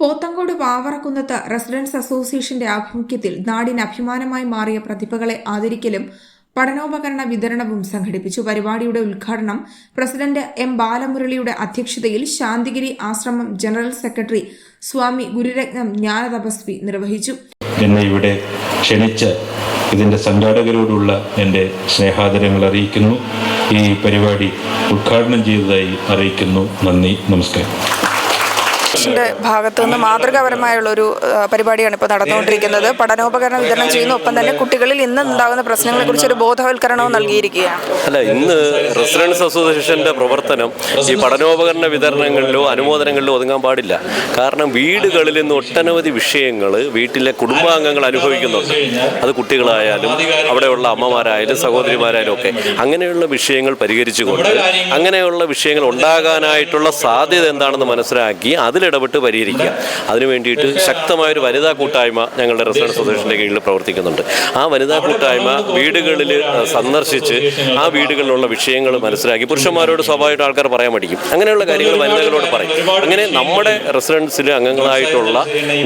Pothencode വാവറക്കുന്നത്ത് residence അസോസിയേഷന്റെ ആഭിമുഖ്യത്തിൽ നാടിന് അഭിമാനമായി മാറിയ പ്രതിഭകളെ ആദരിക്കലും പഠനോപകരണ വിതരണവും സംഘടിപ്പിച്ചു. പരിപാടിയുടെ ഉദ്ഘാടനം പ്രസിഡന്റ് എം ബാലമുരളിയുടെ അധ്യക്ഷതയിൽ ശാന്തിഗിരി ആശ്രമം ജനറൽ സെക്രട്ടറി സ്വാമി ഗുരുരത്നം ജ്ഞാനതപസ്വി നിർവഹിച്ചു. എന്നെ ഇവിടെ ക്ഷണിച്ച് ഇതിന്റെ സംഘാടകരോടുള്ള എന്റെ സ്നേഹാദരങ്ങൾ അറിയിക്കുന്നു. ഈ പരിപാടി ഉദ്ഘാടനം ചെയ്തതായി അറിയിക്കുന്നു. നന്ദി. നമസ്കാരം. ന്റെ ഭാഗത്തു നിന്ന് മാതൃകാപരമായുള്ള ഒരു പരിപാടിയാണ് ഇപ്പോൾ നടന്നുകൊണ്ടിരിക്കുന്നത്. പഠനോപകരണം വിതരണം ചെയ്യുന്ന ഒപ്പം തന്നെ കുട്ടികളിൽ ഇന്ന് ഉണ്ടാകുന്ന പ്രശ്നങ്ങളെക്കുറിച്ച് ഒരു ബോധവൽക്കരണവും നൽകിയിരിക്കുകയാണ്. അല്ല ഇന്ന് റെസിഡൻസ് അസോസിയേഷന്റെ പ്രവർത്തനം ഈ പഠനോപകരണ വിതരണങ്ങളിലോ അനുമോദനങ്ങളിലോ ഒതുങ്ങാൻ പാടില്ല. കാരണം വീടുകളിൽ നിന്ന് ഒട്ടനവധി വിഷയങ്ങൾ വീട്ടിലെ കുടുംബാംഗങ്ങൾ അനുഭവിക്കുന്നുണ്ട്. അത് കുട്ടികളായാലും അവിടെയുള്ള അമ്മമാരായാലും സഹോദരിമാരായാലും ഒക്കെ. അങ്ങനെയുള്ള വിഷയങ്ങൾ പരിഹരിച്ചുകൊണ്ട് അങ്ങനെയുള്ള വിഷയങ്ങൾ ഉണ്ടാകാനായിട്ടുള്ള സാധ്യത എന്താണെന്ന് മനസ്സിലാക്കി അതിലിടപെട്ട് പരിഹരിക്കുക. അതിനു വേണ്ടിയിട്ട് ശക്തമായ ഒരു വനിതാ കൂട്ടായ്മ ഞങ്ങളുടെ റെസിഡൻസ് അസോസിയേഷന്റെ കീഴിൽ പ്രവർത്തിക്കുന്നുണ്ട്. ആ വനിതാ കൂട്ടായ്മ വീടുകളിൽ സന്ദർശിച്ച് ആ വീടുകളിലുള്ള വിഷയങ്ങൾ മനസ്സിലാക്കി. പുരുഷന്മാരോട് സ്വാഭാവികമായിട്ട് ആൾക്കാർ പറയാൻ പഠിക്കും അങ്ങനെയുള്ള കാര്യങ്ങൾ വനിതകളോട് പറയും. അങ്ങനെ നമ്മുടെ റെസിഡൻസിൽ അംഗങ്ങളായിട്ടുള്ള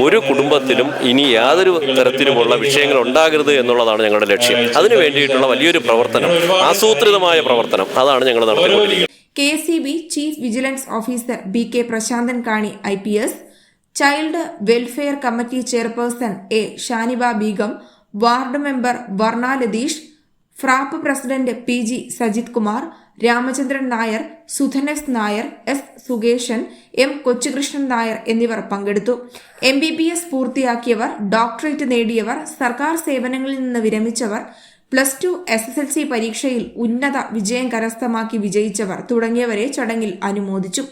ഒരു കുടുംബത്തിലും ഇനി യാതൊരു തരത്തിലുമുള്ള വിഷയങ്ങൾ ഉണ്ടാകരുത് എന്നുള്ളതാണ് ഞങ്ങളുടെ ലക്ഷ്യം. അതിനു വേണ്ടിയിട്ടുള്ള വലിയൊരു പ്രവർത്തനം ആസൂത്രിതമായ പ്രവർത്തനം അതാണ് ഞങ്ങൾ നടത്തിക്കൊണ്ടിരിക്കുന്നത്. K C B chief vigilance officer B K Prasanthan Kani I P S. Child welfare committee chairperson A Shaniba Beegum. Ward member Varna Latheesh. ഫ്രാപ്പ് president P G Sajith Kumar. Ramachandran Nair Sudhanas Nair S Sukesan M Kochukrishnan Nair എന്നിവർ പങ്കെടുത്തു. M B B S പൂർത്തിയാക്കിയവർ doctorate നേടിയവർ സർക്കാർ സേവനങ്ങളിൽ നിന്ന് വിരമിച്ചവർ plus two S S L C പരീക്ഷയിൽ ഉന്നത വിജയം കരസ്ഥമാക്കി വിജയിച്ചവർ തുടങ്ങിയവരെ ചടങ്ങിൽ അനുമോദിച്ചു.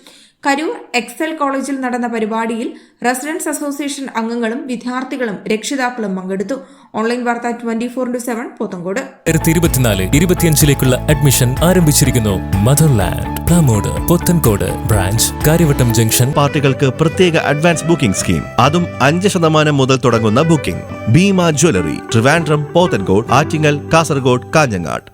കരൂർ എക്സൽ കോളേജിൽ നടന്ന പരിപാടിയിൽ റെസിഡൻസ് അസോസിയേഷൻ അംഗങ്ങളും വിദ്യാർത്ഥികളും രക്ഷിതാക്കളും പങ്കെടുത്തു. ഓൺലൈൻ വാർത്ത twenty four into seven Pothencode. ഇരുപത്തിനാല് ഇരുപത്തിയഞ്ചിലേക്കുള്ള അഡ്മിഷൻ ആരംഭിച്ചിരിക്കുന്നു Motherland. Plamode Pothencode branch Kariyavattom junction. പാർട്ടികൾക്ക് പ്രത്യേക അഡ്വാൻസ് ബുക്കിംഗ് സ്കീം. അതും അഞ്ച് ശതമാനം മുതൽ തുടങ്ങുന്ന ബുക്കിംഗ്. ഭീമ ജ്വല്ലറി ട്രിവാൻഡ്രം പോത്തൻകോട് ആറ്റിങ്ങൽ കാസർഗോഡ് കാഞ്ഞങ്ങാട്.